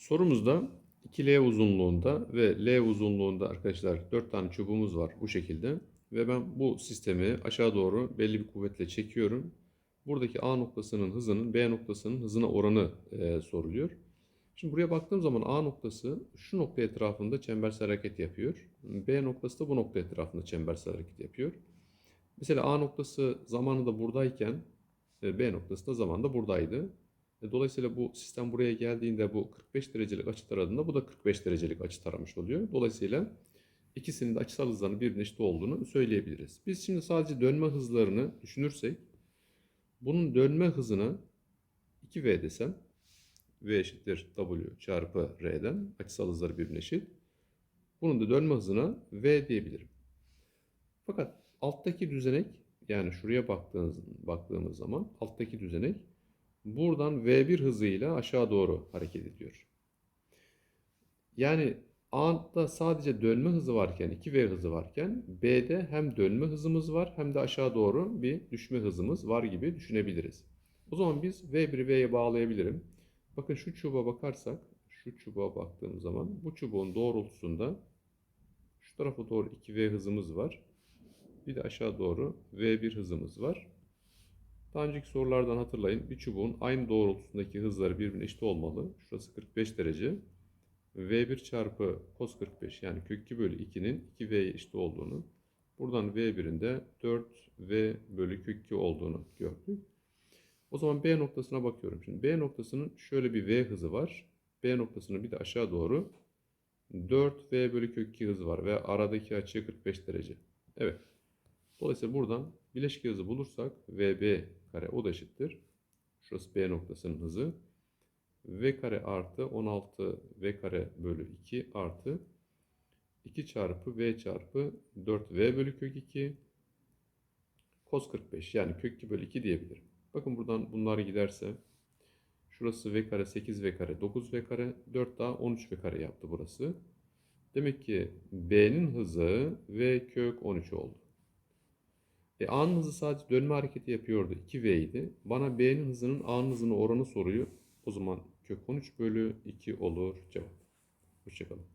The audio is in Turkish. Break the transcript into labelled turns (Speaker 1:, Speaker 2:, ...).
Speaker 1: Sorumuzda 2L uzunluğunda ve L uzunluğunda arkadaşlar 4 tane çubuğumuz var bu şekilde. Ve ben bu sistemi aşağı doğru belli bir kuvvetle çekiyorum. Buradaki A noktasının hızının B noktasının hızına oranı e, soruluyor. Şimdi buraya baktığım zaman A noktası şu nokta etrafında çembersel hareket yapıyor. B noktası da bu nokta etrafında çembersel hareket yapıyor. Mesela A noktası zamanında buradayken e, B noktası da zamanında buradaydı. E, Dolayısıyla bu sistem buraya geldiğinde bu 45 derecelik açı taradığında bu da 45 derecelik açı taramış oluyor. Dolayısıyla ikisinin de açısal hızlarının birbirine eşit olduğunu söyleyebiliriz. Biz şimdi sadece dönme hızlarını düşünürsek bunun dönme hızını 2V desem V eşittir W çarpı R'den açısal hızları birbirine eşit. Bunun da dönme hızına V diyebilirim. Fakat alttaki düzenek yani şuraya baktığımız, baktığımız zaman alttaki düzenek buradan V1 hızıyla aşağı doğru hareket ediyor. Yani A'da sadece dönme hızı varken, 2V hızı varken B'de hem dönme hızımız var hem de aşağı doğru bir düşme hızımız var gibi düşünebiliriz. O zaman biz V1'i V'ye bağlayabilirim. Bakın şu çubuğa bakarsak, şu çubuğa baktığım zaman bu çubuğun doğrultusunda şu tarafa doğru 2V hızımız var. Bir de aşağı doğru V1 hızımız var. Daha önceki sorulardan hatırlayın. Bir çubuğun aynı doğrultusundaki hızları birbirine eşit olmalı. Şurası 45 derece. V1 çarpı cos 45 yani kök 2 bölü 2'nin 2V'ye eşit olduğunu. Buradan V1'in de 4V bölü kök 2 olduğunu gördük. O zaman B noktasına bakıyorum. Şimdi B noktasının şöyle bir V hızı var. B noktasının bir de aşağı doğru 4V bölü kök 2 hızı var ve aradaki açı 45 derece. Evet. Dolayısıyla buradan bileşik hızı bulursak VB kare o da eşittir. Şurası B noktasının hızı. V kare artı 16 V kare bölü 2 artı 2 çarpı V çarpı 4V bölü kök 2 cos 45 yani kök 2 bölü 2 diyebilirim. Bakın buradan bunlar giderse şurası V kare 8V kare 9V kare 4 daha 13V kare yaptı burası. Demek ki B'nin hızı V kök 13 oldu. E, A'nın hızı sadece dönme hareketi yapıyordu. 2V idi. Bana B'nin hızının A'nın hızına oranı soruyor. O zaman kök 13 bölü 2 olur cevap. Hoşçakalın.